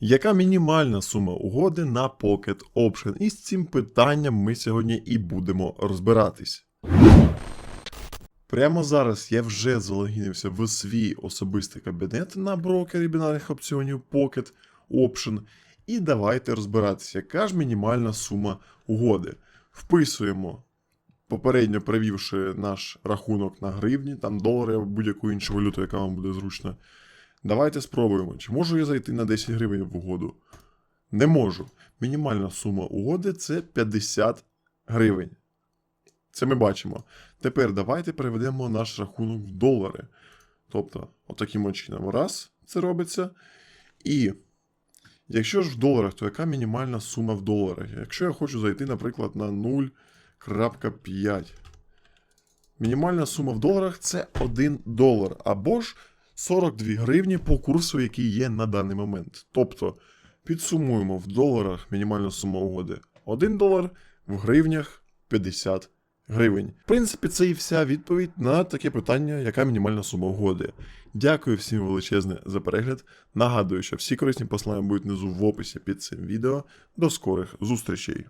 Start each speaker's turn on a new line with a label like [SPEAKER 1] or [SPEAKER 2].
[SPEAKER 1] Яка мінімальна сума угоди на Pocket Option? І з цим питанням ми сьогодні і будемо розбиратись. Прямо зараз я вже залогінився в свій особистий кабінет на брокері бінарних опціонів Pocket Option. І давайте розбиратися, яка ж мінімальна сума угоди. Вписуємо, попередньо перевівши наш рахунок на гривні, там долари або будь-яку іншу валюту, яка вам буде зручна. Давайте спробуємо, чи можу я зайти на 10 гривень в угоду? Не можу. Мінімальна сума угоди це 50 гривень. Це ми бачимо. Тепер давайте переведемо наш рахунок в долари. Тобто, отаким от чином. Раз, це робиться. І якщо ж в доларах, то яка мінімальна сума в доларах? Якщо я хочу зайти, наприклад, на 0.5. Мінімальна сума в доларах це 1 долар. Або ж 42 гривні по курсу, який є на даний момент. Тобто, підсумуємо в доларах мінімальна сума угоди 1 долар, в гривнях 50 гривень. В принципі, це і вся відповідь на таке питання, яка мінімальна сума угоди. Дякую всім величезне за перегляд. Нагадую, що всі корисні посилання будуть внизу в описі під цим відео. До скорих зустрічей!